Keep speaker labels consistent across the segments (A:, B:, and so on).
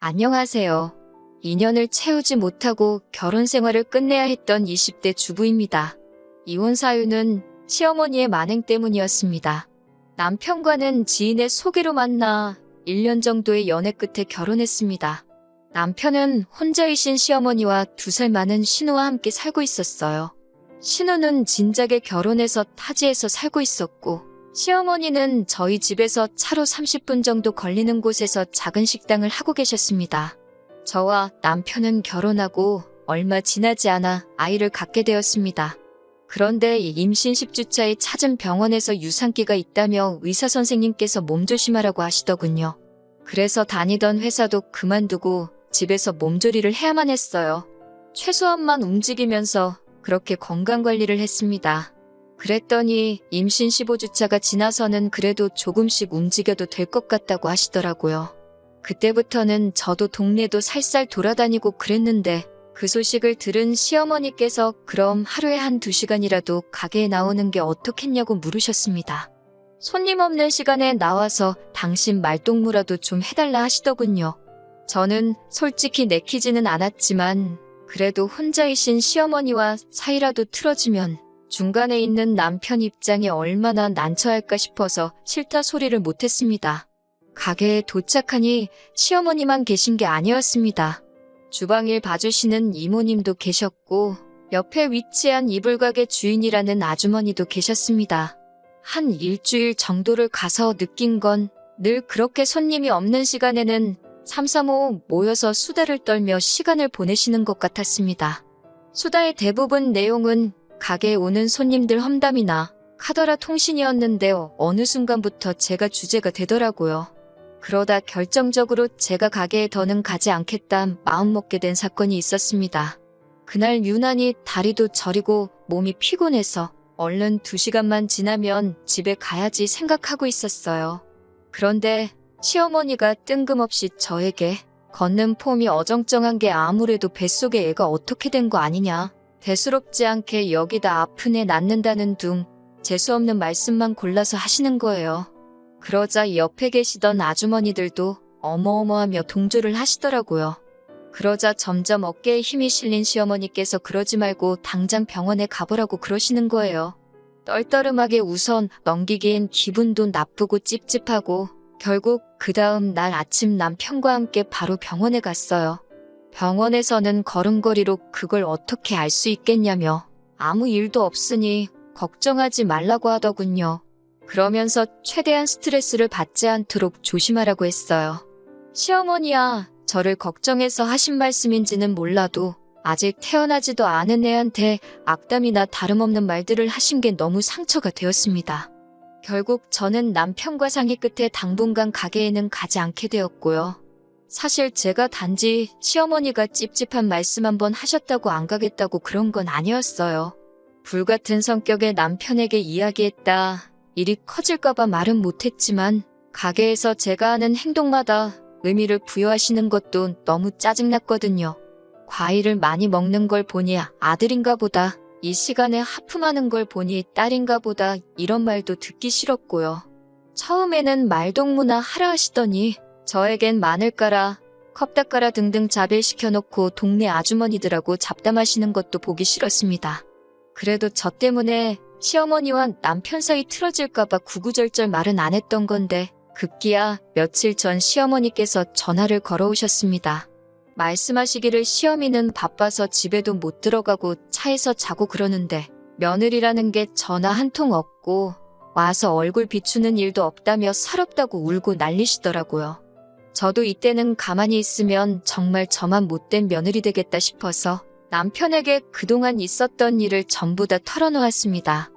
A: 안녕하세요. 2년을 채우지 못하고 결혼 생활을 끝내야 했던 20대 주부입니다. 이혼 사유는 시어머니의 만행 때문이었습니다. 남편과는 지인의 소개로 만나 1년 정도의 연애 끝에 결혼했습니다. 남편은 혼자이신 시어머니와 두 살 많은 신우와 함께 살고 있었어요. 신우는 진작에 결혼해서 타지에서 살고 있었고, 시어머니는 저희 집에서 차로 30분 정도 걸리는 곳에서 작은 식당을 하고 계셨습니다. 저와 남편은 결혼하고 얼마 지나지 않아 아이를 갖게 되었습니다. 그런데 임신 10주차에 찾은 병원에서 유산기가 있다며 의사 선생님께서 몸조심하라고 하시더군요. 그래서 다니던 회사도 그만두고 집에서 몸조리를 해야만 했어요. 최소한만 움직이면서 그렇게 건강관리를 했습니다. 그랬더니 임신 15주차가 지나서는 그래도 조금씩 움직여도 될 것 같다고 하시더라고요. 그때부터는 저도 동네도 살살 돌아다니고 그랬는데 그 소식을 들은 시어머니께서 그럼 하루에 한 두 시간이라도 가게에 나오는 게 어떻겠냐고 물으셨습니다. 손님 없는 시간에 나와서 당신 말동무라도 좀 해달라 하시더군요. 저는 솔직히 내키지는 않았지만 그래도 혼자이신 시어머니와 사이라도 틀어지면 중간에 있는 남편 입장이 얼마나 난처할까 싶어서 싫다 소리를 못했습니다. 가게에 도착하니 시어머니만 계신 게 아니었습니다. 주방일 봐주시는 이모님도 계셨고 옆에 위치한 이불가게 주인이라는 아주머니도 계셨습니다. 한 일주일 정도를 가서 느낀 건 늘 그렇게 손님이 없는 시간에는 삼삼오오 모여서 수다를 떨며 시간을 보내시는 것 같았습니다. 수다의 대부분 내용은 가게에 오는 손님들 험담이나 카더라 통신이었는데 어느 순간부터 제가 주제가 되더라고요. 그러다 결정적으로 제가 가게에 더는 가지 않겠다 마음먹게 된 사건이 있었습니다. 그날 유난히 다리도 저리고 몸이 피곤해서 얼른 두 시간만 지나면 집에 가야지 생각하고 있었어요. 그런데 시어머니가 뜬금없이 저에게 걷는 폼이 어정쩡한 게 아무래도 뱃속에 애가 어떻게 된 거 아니냐. 대수롭지 않게 여기다 아픈 애 낳는다는 둥 재수없는 말씀만 골라서 하시는 거예요. 그러자 옆에 계시던 아주머니들도 어머어머하며 동조를 하시더라고요. 그러자 점점 어깨에 힘이 실린 시어머니께서 그러지 말고 당장 병원에 가보라고 그러시는 거예요. 떨떠름하게 우선 넘기기엔 기분도 나쁘고 찝찝하고 결국 그 다음 날 아침 남편과 함께 바로 병원에 갔어요. 병원에서는 걸음걸이로 그걸 어떻게 알 수 있겠냐며 아무 일도 없으니 걱정하지 말라고 하더군요. 그러면서 최대한 스트레스를 받지 않도록 조심하라고 했어요. 시어머니야, 저를 걱정해서 하신 말씀인지는 몰라도 아직 태어나지도 않은 애한테 악담이나 다름없는 말들을 하신 게 너무 상처가 되었습니다. 결국 저는 남편과 상의 끝에 당분간 가게에는 가지 않게 되었고요. 사실 제가 단지 시어머니가 찝찝한 말씀 한번 하셨다고 안 가겠다고 그런 건 아니었어요. 불같은 성격의 남편에게 이야기했다. 일이 커질까봐 말은 못했지만 가게에서 제가 하는 행동마다 의미를 부여하시는 것도 너무 짜증났거든요. 과일을 많이 먹는 걸 보니 아들인가 보다. 이 시간에 하품하는 걸 보니 딸인가 보다. 이런 말도 듣기 싫었고요. 처음에는 말동무나 하라 하시더니 저에겐 마늘가라, 컵닦아라 등등 자빌시켜놓고 동네 아주머니들하고 잡담하시는 것도 보기 싫었습니다. 그래도 저 때문에 시어머니와 남편 사이 틀어질까봐 구구절절 말은 안 했던 건데 급기야 며칠 전 시어머니께서 전화를 걸어오셨습니다. 말씀하시기를 시어미는 바빠서 집에도 못 들어가고 차에서 자고 그러는데 며느리라는 게 전화 한 통 없고 와서 얼굴 비추는 일도 없다며 서럽다고 울고 난리시더라고요. 저도 이때는 가만히 있으면 정말 저만 못된 며느리 되겠다 싶어서 남편에게 그동안 있었던 일을 전부 다 털어놓았습니다.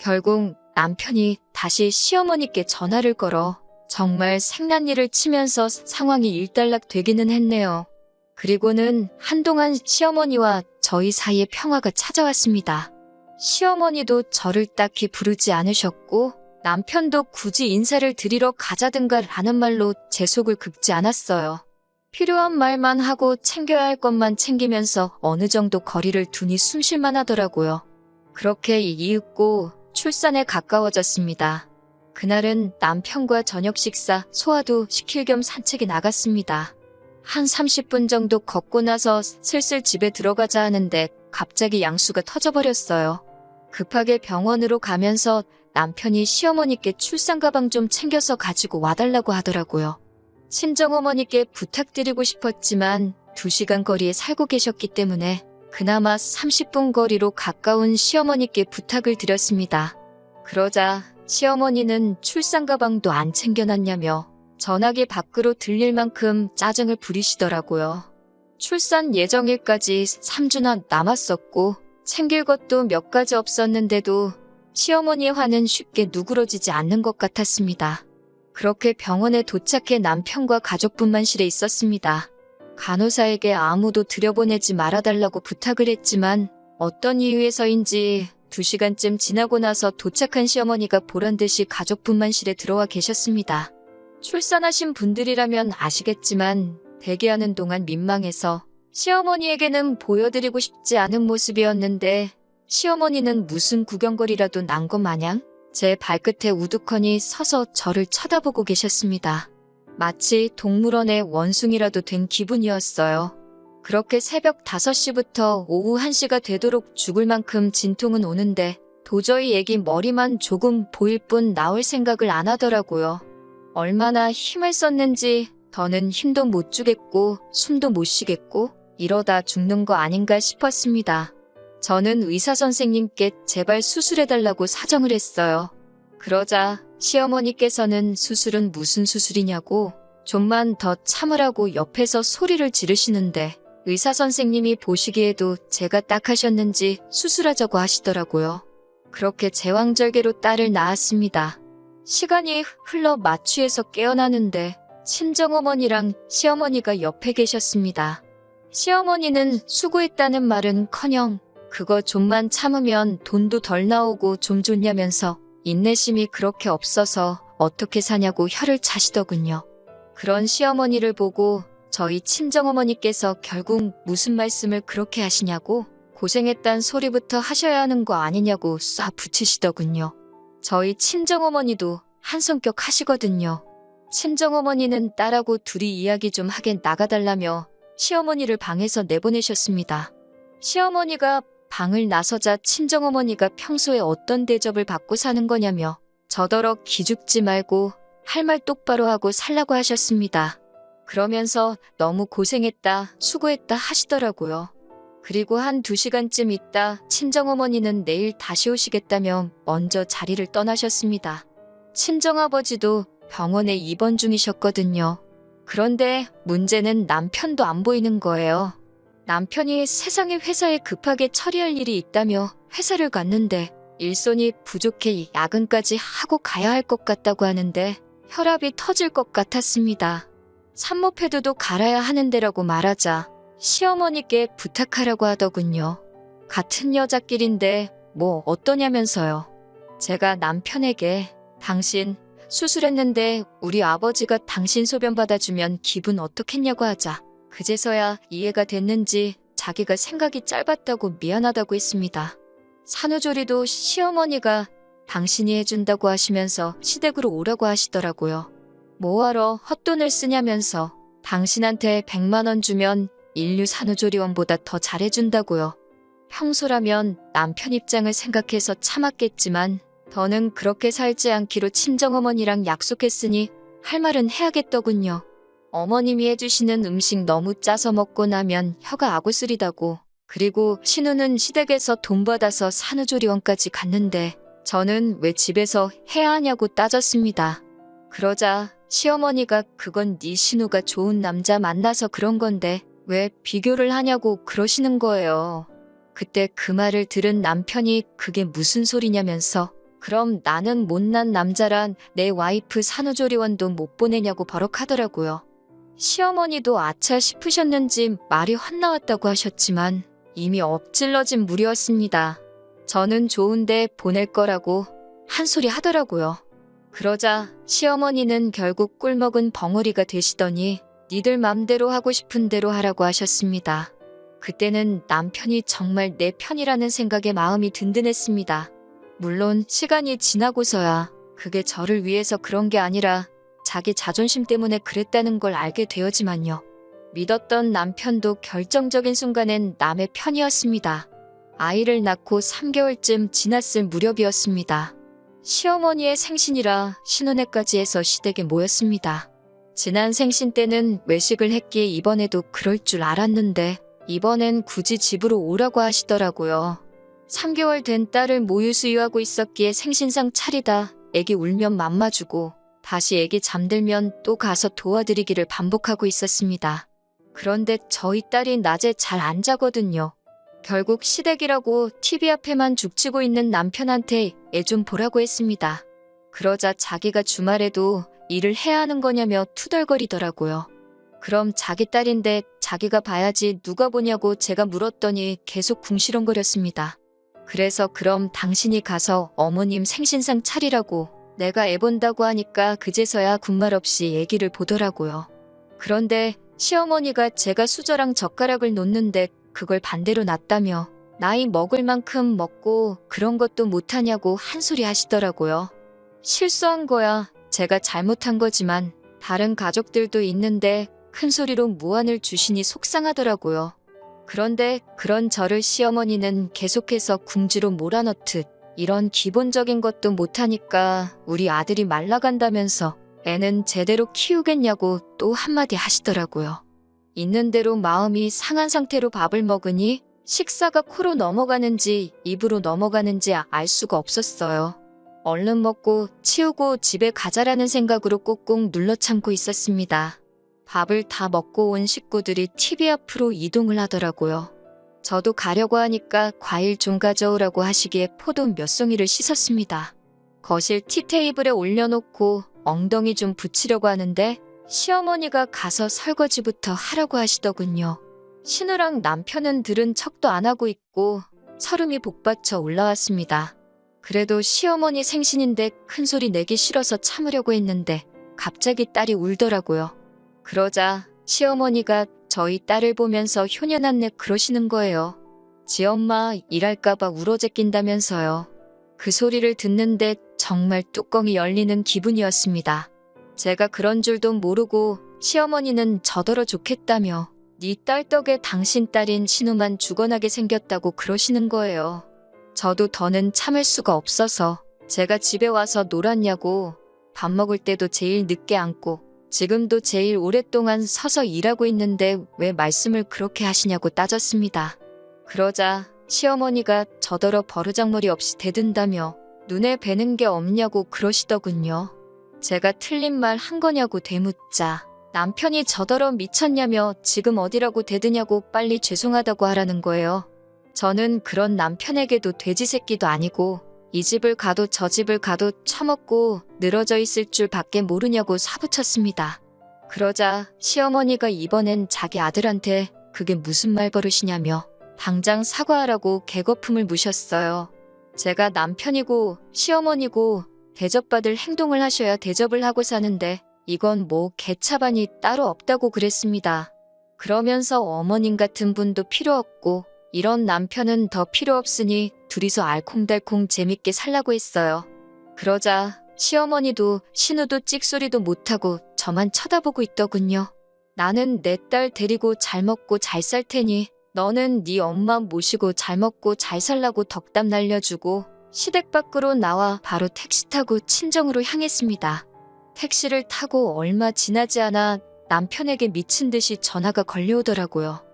A: 결국 남편이 다시 시어머니께 전화를 걸어 정말 생난일을 치면서 상황이 일단락 되기는 했네요. 그리고는 한동안 시어머니와 저희 사이에 평화가 찾아왔습니다. 시어머니도 저를 딱히 부르지 않으셨고 남편도 굳이 인사를 드리러 가자든가 라는 말로 제 속을 긁지 않았어요. 필요한 말만 하고 챙겨야 할 것만 챙기면서 어느 정도 거리를 두니 숨쉴만 하더라고요. 그렇게 이윽고 출산에 가까워졌습니다. 그날은 남편과 저녁 식사, 소화도 시킬 겸 산책에 나갔습니다. 한 30분 정도 걷고 나서 슬슬 집에 들어가자 하는데 갑자기 양수가 터져버렸어요. 급하게 병원으로 가면서 남편이 시어머니께 출산 가방 좀 챙겨서 가지고 와달라고 하더라고요. 친정어머니께 부탁드리고 싶었지만 2시간 거리에 살고 계셨기 때문에 그나마 30분 거리로 가까운 시어머니께 부탁을 드렸습니다. 그러자 시어머니는 출산 가방도 안 챙겨놨냐며 전화기 밖으로 들릴 만큼 짜증을 부리시더라고요. 출산 예정일까지 3주나 남았었고 챙길 것도 몇 가지 없었는데도 시어머니의 화는 쉽게 누그러지지 않는 것 같았습니다. 그렇게 병원에 도착해 남편과 가족분만실에 있었습니다. 간호사에게 아무도 들여보내지 말아달라고 부탁을 했지만 어떤 이유에서인지 2시간쯤 지나고 나서 도착한 시어머니가 보란듯이 가족분만 실에 들어와 계셨습니다. 출산하신 분들이라면 아시겠지만 대기하는 동안 민망해서 시어머니에게는 보여드리고 싶지 않은 모습이었는데 시어머니는 무슨 구경거리라도 난 것 마냥 제 발끝에 우두커니 서서 저를 쳐다보고 계셨습니다. 마치 동물원의 원숭이라도 된 기분이었어요. 그렇게 새벽 5시부터 오후 1시가 되도록 죽을 만큼 진통은 오는데 도저히 애기 머리만 조금 보일 뿐 나올 생각을 안 하더라고요. 얼마나 힘을 썼는지 더는 힘도 못 주겠고 숨도 못 쉬겠고 이러다 죽는 거 아닌가 싶었습니다. 저는 의사 선생님께 제발 수술해달라고 사정을 했어요. 그러자 시어머니께서는 수술은 무슨 수술이냐고 좀만 더 참으라고 옆에서 소리를 지르시는데 의사 선생님이 보시기에도 제가 딱 하셨는지 수술하자고 하시더라고요. 그렇게 제왕절개로 딸을 낳았습니다. 시간이 흘러 마취해서 깨어나는데 친정어머니랑 시어머니가 옆에 계셨습니다. 시어머니는 수고했다는 말은 커녕 그거 좀만 참으면 돈도 덜 나오고 좀 좋냐면서 인내심이 그렇게 없어서 어떻게 사냐고 혀를 차시더군요. 그런 시어머니를 보고 저희 친정어머니께서 결국 무슨 말씀을 그렇게 하시냐고 고생했단 소리부터 하셔야 하는 거 아니냐고 쏴 붙이시더군요. 저희 친정어머니도 한 성격 하시거든요. 친정어머니는 딸하고 둘이 이야기 좀 하게 나가달라며 시어머니를 방에서 내보내셨습니다. 시어머니가 방을 나서자 친정어머니가 평소에 어떤 대접을 받고 사는 거냐며 저더러 기죽지 말고 할 말 똑바로 하고 살라고 하셨습니다. 그러면서 너무 고생했다, 수고했다 하시더라고요. 그리고 한 두 시간쯤 있다 친정어머니는 내일 다시 오시겠다며 먼저 자리를 떠나셨습니다. 친정아버지도 병원에 입원 중이셨거든요. 그런데 문제는 남편도 안 보이는 거예요. 남편이 세상에 회사에 급하게 처리할 일이 있다며 회사를 갔는데 일손이 부족해 야근까지 하고 가야 할 것 같다고 하는데 혈압이 터질 것 같았습니다. 산모 패드도 갈아야 하는데라고 말하자 시어머니께 부탁하라고 하더군요. 같은 여자끼린데 뭐 어떠냐면서요. 제가 남편에게 당신 수술했는데 우리 아버지가 당신 소변 받아주면 기분 어떻겠냐고 하자 그제서야 이해가 됐는지 자기가 생각이 짧았다고 미안하다고 했습니다. 산후조리도 시어머니가 당신이 해준다고 하시면서 시댁으로 오라고 하시더라고요. 뭐하러 헛돈을 쓰냐면서 당신한테 100만 원 주면 인류 산후조리원보다 더 잘해준다고요. 평소라면 남편 입장을 생각해서 참았겠지만 더는 그렇게 살지 않기로 친정어머니랑 약속했으니 할 말은 해야겠더군요. 어머님이 해주시는 음식 너무 짜서 먹고 나면 혀가 아구쓰리다고 그리고 신우는 시댁에서 돈 받아서 산후조리원까지 갔는데 저는 왜 집에서 해야 하냐고 따졌습니다. 그러자 시어머니가 그건 네 신우가 좋은 남자 만나서 그런 건데 왜 비교를 하냐고 그러시는 거예요. 그때 그 말을 들은 남편이 그게 무슨 소리냐면서 그럼 나는 못난 남자란 내 와이프 산후조리원도 못 보내냐고 버럭하더라고요. 시어머니도 아차 싶으셨는지 말이 헛나왔다고 하셨지만 이미 엎질러진 물이었습니다. 저는 좋은데 보낼 거라고 한 소리 하더라고요. 그러자 시어머니는 결국 꿀먹은 벙어리가 되시더니 니들 맘대로 하고 싶은 대로 하라고 하셨습니다. 그때는 남편이 정말 내 편이라는 생각에 마음이 든든했습니다. 물론 시간이 지나고서야 그게 저를 위해서 그런 게 아니라 자기 자존심 때문에 그랬다는 걸 알게 되었지만요. 믿었던 남편도 결정적인 순간엔 남의 편이었습니다. 아이를 낳고 3개월쯤 지났을 무렵이었습니다. 시어머니의 생신이라 신혼회까지 해서 시댁에 모였습니다. 지난 생신 때는 외식을 했기에 이번에도 그럴 줄 알았는데 이번엔 굳이 집으로 오라고 하시더라고요. 3개월 된 딸을 모유 수유하고 있었기에 생신상 차리다 애기 울면 맘마 주고 다시 애기 잠들면 또 가서 도와드리기를 반복하고 있었습니다. 그런데 저희 딸이 낮에 잘 안 자거든요. 결국 시댁이라고 TV 앞에만 죽치고 있는 남편한테 애 좀 보라고 했습니다. 그러자 자기가 주말에도 일을 해야 하는 거냐며 투덜거리더라고요. 그럼 자기 딸인데 자기가 봐야지 누가 보냐고 제가 물었더니 계속 궁시렁거렸습니다. 그래서 그럼 당신이 가서 어머님 생신상 차리라고 내가 애 본다고 하니까 그제서야 군말 없이 얘기를 보더라고요. 그런데 시어머니가 제가 수저랑 젓가락을 놓는데 그걸 반대로 놨다며 나이 먹을 만큼 먹고 그런 것도 못하냐고 한 소리 하시더라고요. 실수한 거야. 제가 잘못한 거지만 다른 가족들도 있는데 큰 소리로 무안을 주시니 속상하더라고요. 그런데 그런 저를 시어머니는 계속해서 궁지로 몰아넣듯 이런 기본적인 것도 못하니까 우리 아들이 말라간다면서 애는 제대로 키우겠냐고 또 한마디 하시더라고요. 있는 대로 마음이 상한 상태로 밥을 먹으니 식사가 코로 넘어가는지 입으로 넘어가는지 알 수가 없었어요. 얼른 먹고 치우고 집에 가자라는 생각으로 꾹꾹 눌러 참고 있었습니다. 밥을 다 먹고 온 식구들이 TV 앞으로 이동을 하더라고요. 저도 가려고 하니까 과일 좀 가져오라고 하시기에 포도 몇 송이를 씻었습니다. 거실 티테이블에 올려놓고 엉덩이 좀 붙이려고 하는데 시어머니가 가서 설거지부터 하라고 하시더군요. 신우랑 남편은 들은 척도 안 하고 있고 서름이 복받쳐 올라왔습니다. 그래도 시어머니 생신인데 큰 소리 내기 싫어서 참으려고 했는데 갑자기 딸이 울더라고요. 그러자 시어머니가 저희 딸을 보면서 효녀났네 그러시는 거예요. 지 엄마 일할까봐 울어제낀다면서요. 그 소리를 듣는데 정말 뚜껑이 열리는 기분이었습니다. 제가 그런 줄도 모르고 시어머니는 저더러 좋겠다며 네 딸 덕에 당신 딸인 신우만 죽어나게 생겼다고 그러시는 거예요. 저도 더는 참을 수가 없어서 제가 집에 와서 놀았냐고 밥 먹을 때도 제일 늦게 앉고 지금도 제일 오랫동안 서서 일하고 있는데 왜 말씀을 그렇게 하시냐고 따졌습니다. 그러자 시어머니가 저더러 버르장머리 없이 대든다며 눈에 뵈는 게 없냐고 그러시더군요. 제가 틀린 말 한 거냐고 되묻자 남편이 저더러 미쳤냐며 지금 어디라고 대드냐고 빨리 죄송하다고 하라는 거예요. 저는 그런 남편에게도 돼지 새끼도 아니고 이 집을 가도 저 집을 가도 처먹고 늘어져 있을 줄 밖에 모르냐고 사부쳤습니다. 그러자 시어머니가 이번엔 자기 아들한테 그게 무슨 말버릇이냐며 당장 사과하라고 개거품을 무셨어요. 제가 남편이고 시어머니고 대접받을 행동을 하셔야 대접을 하고 사는데 이건 뭐 개차반이 따로 없다고 그랬습니다. 그러면서 어머님 같은 분도 필요 없고 이런 남편은 더 필요 없으니 둘이서 알콩달콩 재밌게 살라고 했어요. 그러자 시어머니도 신우도 찍소리도 못하고 저만 쳐다보고 있더군요. 나는 내 딸 데리고 잘 먹고 잘 살 테니 너는 네 엄마 모시고 잘 먹고 잘 살라고 덕담 날려주고 시댁 밖으로 나와 바로 택시 타고 친정으로 향했습니다. 택시를 타고 얼마 지나지 않아 남편에게 미친 듯이 전화가 걸려오더라고요.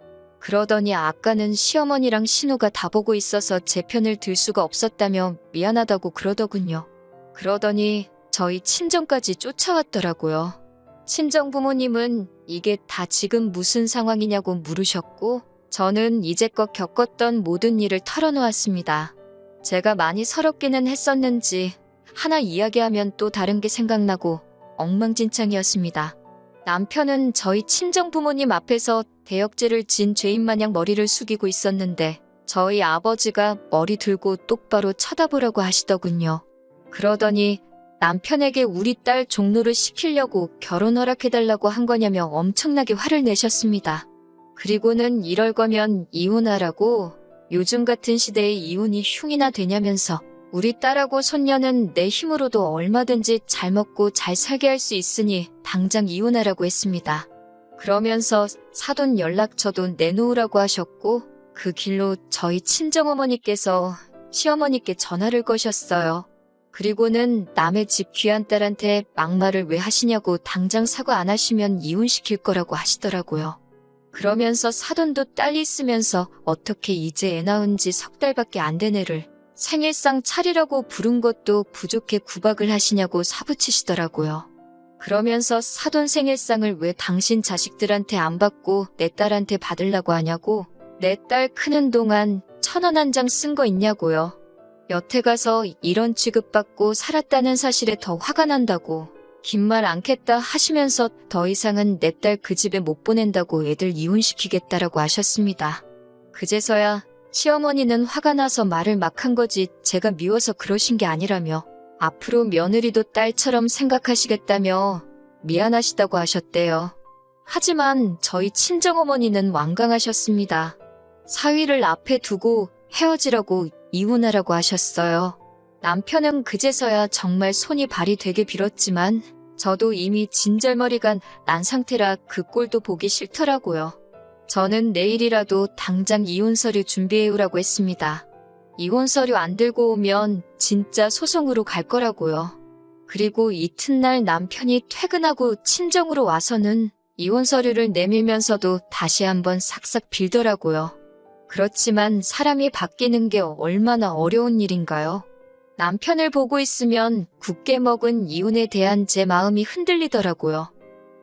A: 그러더니 아까는 시어머니랑 신우가 다 보고 있어서 제 편을 들 수가 없었다며 미안하다고 그러더군요. 그러더니 저희 친정까지 쫓아왔더라고요. 친정 부모님은 이게 다 지금 무슨 상황이냐고 물으셨고 저는 이제껏 겪었던 모든 일을 털어놓았습니다. 제가 많이 서럽기는 했었는지 하나 이야기하면 또 다른 게 생각나고 엉망진창이었습니다. 남편은 저희 친정 부모님 앞에서 대역죄를 진 죄인 마냥 머리를 숙이고 있었는데 저희 아버지가 머리 들고 똑바로 쳐다보라고 하시더군요. 그러더니 남편에게 우리 딸 종로를 시키려고 결혼 허락해달라고 한 거냐며 엄청나게 화를 내셨습니다. 그리고는 이럴 거면 이혼하라고 요즘 같은 시대에 이혼이 흉이나 되냐면서 우리 딸하고 손녀는 내 힘으로도 얼마든지 잘 먹고 잘 살게 할 수 있으니 당장 이혼하라고 했습니다. 그러면서 사돈 연락처도 내놓으라고 하셨고 그 길로 저희 친정어머니께서 시어머니께 전화를 거셨어요. 그리고는 남의 집 귀한 딸한테 막말을 왜 하시냐고 당장 사과 안 하시면 이혼시킬 거라고 하시더라고요. 그러면서 사돈도 딸이 있으면서 어떻게 이제 애 낳은 지 석 달밖에 안 된 애를 생일상 차리라고 부른 것도 부족해 구박을 하시냐고 사부치시더라고요. 그러면서 사돈 생일상을 왜 당신 자식들한테 안 받고 내 딸한테 받으려고 하냐고 내 딸 크는 동안 천 원 한 장 쓴 거 있냐고요. 여태 가서 이런 취급받고 살았다는 사실에 더 화가 난다고 긴말 않겠다 하시면서 더 이상은 내 딸 그 집에 못 보낸다고 애들 이혼시키겠다라고 하셨습니다. 그제서야 시어머니는 화가 나서 말을 막 한 거지 제가 미워서 그러신 게 아니라며 앞으로 며느리도 딸처럼 생각하시겠다며 미안하시다고 하셨대요. 하지만 저희 친정어머니는 완강하셨습니다. 사위를 앞에 두고 헤어지라고 이혼하라고 하셨어요. 남편은 그제서야 정말 손이 발이 되게 빌었지만 저도 이미 진절머리가 난 상태라 그 꼴도 보기 싫더라고요. 저는 내일이라도 당장 이혼 서류 준비해오라고 했습니다. 이혼 서류 안 들고 오면 진짜 소송으로 갈 거라고요. 그리고 이튿날 남편이 퇴근하고 친정으로 와서는 이혼 서류를 내밀면서도 다시 한번 싹싹 빌더라고요. 그렇지만 사람이 바뀌는 게 얼마나 어려운 일인가요? 남편을 보고 있으면 굳게 먹은 이혼에 대한 제 마음이 흔들리더라고요.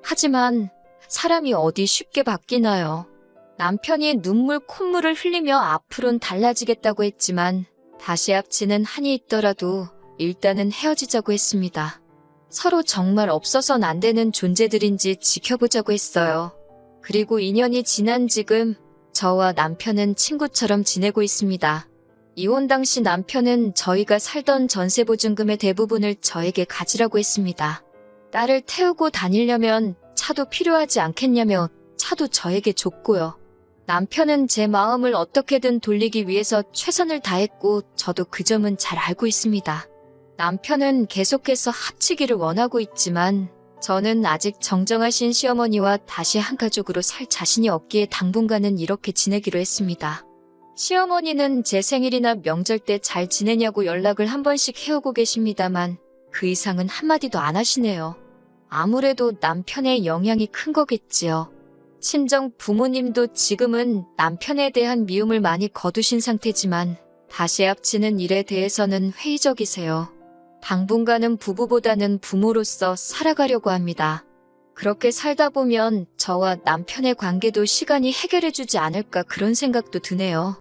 A: 하지만 사람이 어디 쉽게 바뀌나요? 남편이 눈물 콧물을 흘리며 앞으론 달라지겠다고 했지만 다시 합치는 한이 있더라도 일단은 헤어지자고 했습니다. 서로 정말 없어선 안 되는 존재들인지 지켜보자고 했어요. 그리고 2년이 지난 지금 저와 남편은 친구처럼 지내고 있습니다. 이혼 당시 남편은 저희가 살던 전세보증금의 대부분을 저에게 가지라고 했습니다. 딸을 태우고 다니려면 차도 필요하지 않겠냐며 차도 저에게 줬고요. 남편은 제 마음을 어떻게든 돌리기 위해서 최선을 다했고 저도 그 점은 잘 알고 있습니다. 남편은 계속해서 합치기를 원하고 있지만 저는 아직 정정하신 시어머니와 다시 한 가족으로 살 자신이 없기에 당분간은 이렇게 지내기로 했습니다. 시어머니는 제 생일이나 명절 때 잘 지내냐고 연락을 한 번씩 해오고 계십니다만 그 이상은 한마디도 안 하시네요. 아무래도 남편의 영향이 큰 거겠지요. 친정 부모님도 지금은 남편에 대한 미움을 많이 거두신 상태지만 다시 합치는 일에 대해서는 회의적이세요. 당분간은 부부보다는 부모로서 살아가려고 합니다. 그렇게 살다 보면 저와 남편의 관계도 시간이 해결해주지 않을까 그런 생각도 드네요.